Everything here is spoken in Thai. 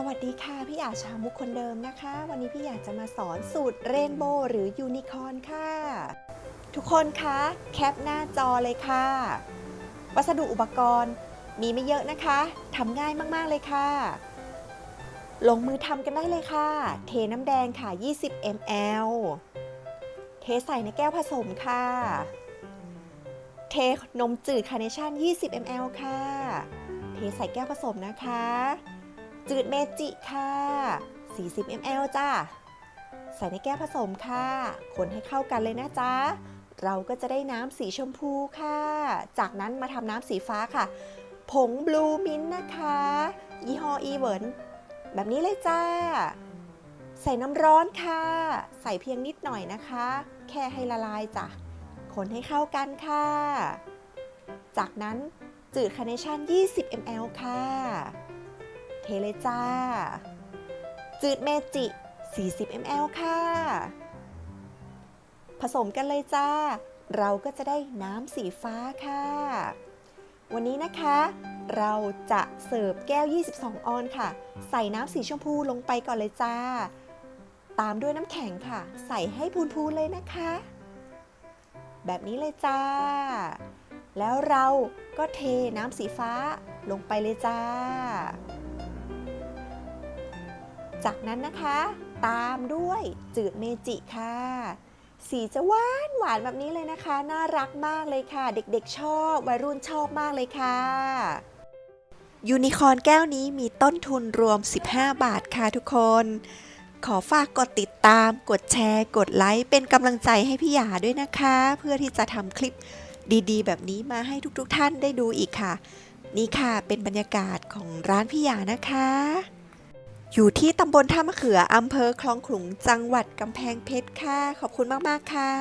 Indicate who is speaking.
Speaker 1: สวัสดีค่ะ พี่อาชามุกคนเดิมนะคะ วันนี้พี่อยากจะมาสอนสูตรเรนโบว์หรือยูนิคอร์นค่ะ ทุกคนคะแคปหน้าจอเลยค่ะ วัสดุอุปกรณ์มีไม่เยอะนะคะทำง่ายมากๆเลยค่ะ ลงมือทำกันได้เลยค่ะ เทน้ำแดงค่ะ 20 ml เทใส่ในแก้วผสมค่ะ เทนมจืดคาร์เนชั่น 20 ml ค่ะ เทใส่แก้วผสมนะคะ จืดเมจิค่ะ 40 ml จ้า ใส่ในแก้วผสมค่ะ คนให้เข้ากันเลยนะจ๊ะ เราก็จะได้น้ำสีชมพูค่ะ จากนั้นมาทำน้ำสีฟ้าค่ะ ผงบลูมินนะคะ ยี่ห้ออีเวิร์นแบบนี้เลยจ้า ใส่น้ำร้อนค่ะ ใส่เพียงนิดหน่อยนะคะ แค่ให้ละลายจ้ะ คนให้เข้ากันค่ะ จากนั้นจืดคาร์เนชั่น 20 ml ค่ะ ทเลยจ้า จืดเมจิ 40 ml ค่ะ ผสมกันเลยจ้า เราก็จะได้น้ำสีฟ้าค่ะ วันนี้นะคะ เราจะเสิร์ฟแก้ว 22 ออนค่ะ ใส่น้ำสีชมพูลงไปก่อนเลยจ้า ตามด้วยน้ำแข็งค่ะ ใส่ให้พูนๆเลยนะคะ แบบนี้เลยจ้า แล้วเราก็เทน้ำสีฟ้าลงไปเลยจ้า จากนั้นนะคะตามด้วยจืดเมจิค่ะ สีจะหวานหวานแบบนี้เลยนะคะ น่ารักมากเลยค่ะ เด็กๆชอบวัยรุ่นชอบมากเลยค่ะยูนิคอร์นแก้วนี้มีต้นทุนรวม 15 บาทค่ะทุกคน ขอฝากกดติดตาม กดแชร์ กดไลค์ เป็นกำลังใจให้พี่หยาด้วยนะคะ เพื่อที่จะทำคลิปดีๆ แบบนี้มาให้ทุกๆท่านได้ดูอีกค่ะ นี่ค่ะเป็นบรรยากาศของร้านพี่หยานะคะ อยู่ที่ตำบลท่ามะเขืออำเภอคลองขลุงจังหวัดกำแพงเพชรค่ะ ขอบคุณมาก ๆ ค่ะ